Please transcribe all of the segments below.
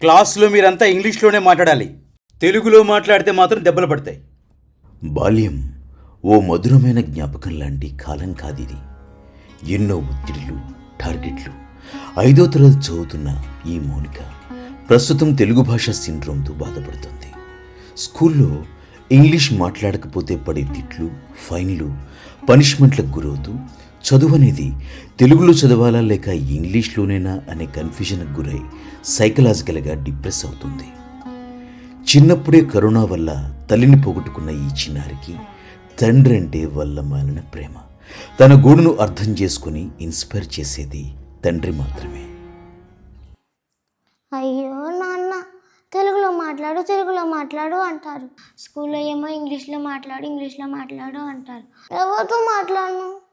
క్లాసులో మీరంతా ఇంగ్లీష్లోనే మాట్లాడాలి. తెలుగులో మాట్లాడితే మాత్రం దెబ్బలు పడతాయి. బాల్యం ఓ మధురమైన జ్ఞాపకం లాంటి కాలం కాదిది. ఎన్నో ఒత్తిడిలు టార్గెట్లు. ఐదో తరగతి చదువుతున్న ఈ మౌనిక ప్రస్తుతం తెలుగు భాష సిండ్రోమ్తో బాధపడుతుంది. స్కూల్లో ఇంగ్లీష్ మాట్లాడకపోతే పడే తిట్లు ఫైన్లు పనిష్మెంట్లకు గురవుతూ చదువు అనేది తెలుగులో చదవాలా లేక ఇంగ్లీష్లోనేనా అనే కన్ఫ్యూజన్కి గురై సైకలాజికల్గా డిప్రెస్ అవుతుంది. చిన్నప్పుడే కరోనా వల్ల తల్లిని పోగొట్టుకున్న ఈ చిన్నారికి తండ్రి అంటే వల్ల మాలిన ప్రేమ. తన గూడును అర్థం చేసుకుని ఇన్స్పైర్ చేసేది తండ్రి మాత్రమే. అయ్యో నాన్న తెలుగులో మాట్లాడు తెలుగులో మాట్లాడు అంటారు. స్కూల్లో ఏమో ఇంగ్లీష్లో మాట్లాడు ఇంగ్లీష్లో మాట్లాడు అంటారు. ఎవరితో మాట్లాడను?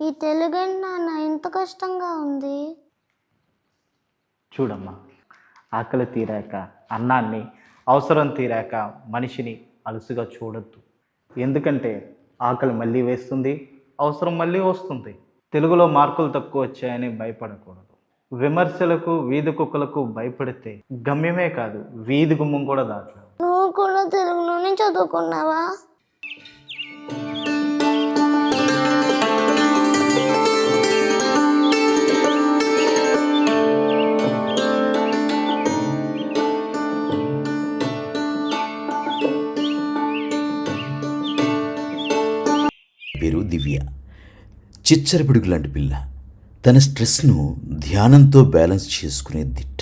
ఈ తెలుగు నాన్న ఇంత కష్టంగా ఉంది. చూడమ్మా ఆకలి తీరాక అన్నాన్ని అవసరం తీరాక మనిషిని అలుసుగా చూడొద్దు. ఎందుకంటే ఆకలి మళ్ళీ వేస్తుంది అవసరం మళ్ళీ వస్తుంది. తెలుగులో మార్కులు తక్కువ వచ్చాయని భయపడకూడదు. విమర్శలకు వీధి కుక్కలకు భయపడితే గమ్యమే కాదు వీధి గుమ్మం కూడా దాటలేదు నువ్వు కూడా తెలుగులోనే చదువుకున్నావా? పేరు దివ్య. చిచ్చరపిడుగు లాంటి పిల్ల. తన స్ట్రెస్ను ధ్యానంతో బ్యాలెన్స్ చేసుకునే దిట్ట.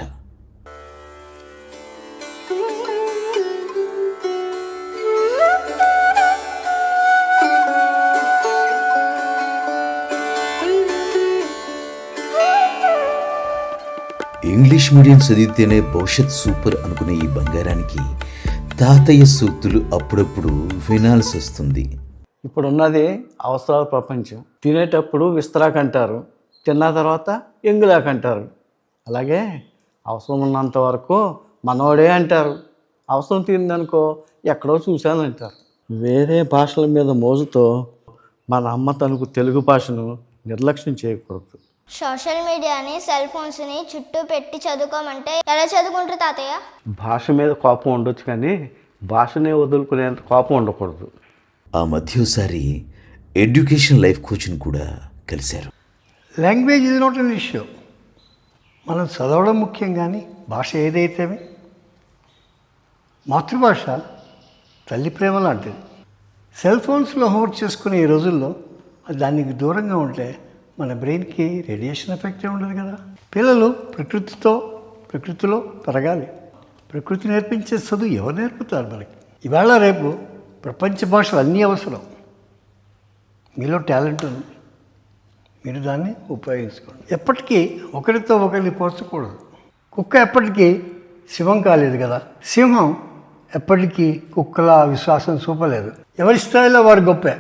ఇంగ్లీష్ మీడియం చదివితేనే భవిష్యత్ సూపర్ అనుకునే ఈ బంగారానికి తాతయ్య సూక్తులు అప్పుడప్పుడు వినాల్సి వస్తుంది. ఇప్పుడున్నది అవసరాల ప్రపంచం. తినేటప్పుడు విస్తరాక్ అంటారు తిన్న తర్వాత ఎంగులాక్ అంటారు. అలాగే అవసరం ఉన్నంత వరకు మనోడే అంటారు. అవసరం తీరిందనుకో ఎక్కడో చూశాను అంటారు. వేరే భాషల మీద మోజుతో మన అమ్మ తనకు తెలుగు భాషను నిర్లక్ష్యం చేయకూడదు. సోషల్ మీడియాని సెల్ ఫోన్స్ని చుట్టూ పెట్టి చదువుకోమంటే ఎలా చదువుకుంటారు తాతయ్య? భాష మీద కోపం ఉండొచ్చు కానీ భాషనే వదులుకునేంత కోపం ఉండకూడదు. ఆ మధ్యసారి ఎడ్యుకేషన్ లైఫ్ కోచ్ని కూడా కలిశారు. లాంగ్వేజ్ ఇది నాట్ అన్ ఇష్యూ. మనం చదవడం ముఖ్యం కానీ భాష ఏదైతే మాతృభాష తల్లి ప్రేమ లాంటిది. సెల్ ఫోన్స్లో హోంవర్క్ చేసుకునే ఈ రోజుల్లో దానికి దూరంగా ఉంటే మన బ్రెయిన్కి రేడియేషన్ ఎఫెక్ట్ ఉండదు కదా. పిల్లలు ప్రకృతితో ప్రకృతిలో పెరగాలి. ప్రకృతి నేర్పించే చదువు ఎవరు నేర్పుతారు మనకి? ఇవాళ రేపు ప్రపంచ భాషలు అన్నీ అవసరం. మీలో టాలెంట్ ఉంది. మీరు దాన్ని ఉపయోగించుకోండి. ఎప్పటికీ ఒకరితో ఒకరిని పోల్చకూడదు. కుక్క ఎప్పటికీ సింహం కాలేదు కదా. సింహం ఎప్పటికీ కుక్కల విశ్వాసం చూపలేదు. ఎవరి స్థాయిలో వారు గొప్పే?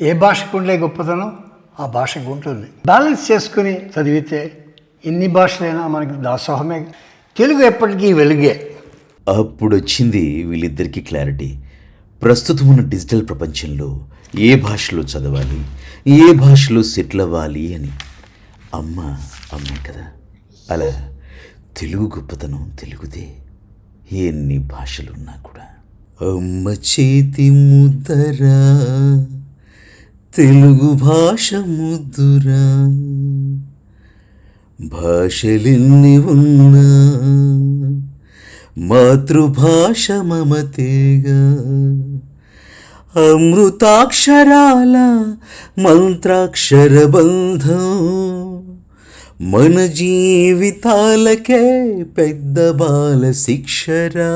ఏ భాషకు ఉండే గొప్పతనం? ఆ భాషకు ఉంటుంది. బ్యాలెన్స్ చేసుకుని చదివితే ఎన్ని భాషలైనా మనకి దాసోహమే. తెలుగు ఎప్పటికీ వెలుగే. అప్పుడు వచ్చింది వీళ్ళిద్దరికీ క్లారిటీ. ప్రస్తుతం ఉన్న డిజిటల్ ప్రపంచంలో ఏ భాషలో చదవాలి ఏ భాషలో సెటిల్ అవ్వాలి అని అమ్మ అమ్మే కదా. అలా తెలుగు గొప్పతనం తెలుగుదే. ఎన్ని భాషలున్నా కూడా. అమ్మ చేతి ముద్దరా తెలుగు భాష ముద్దురా భాషలెన్ని ఉన్నా మాతృభాష మమతేగా అమృతాక్షరాల మంత్రాక్షర బంధం మన జీవితాలకే పెద్ద బాల శిక్షరా.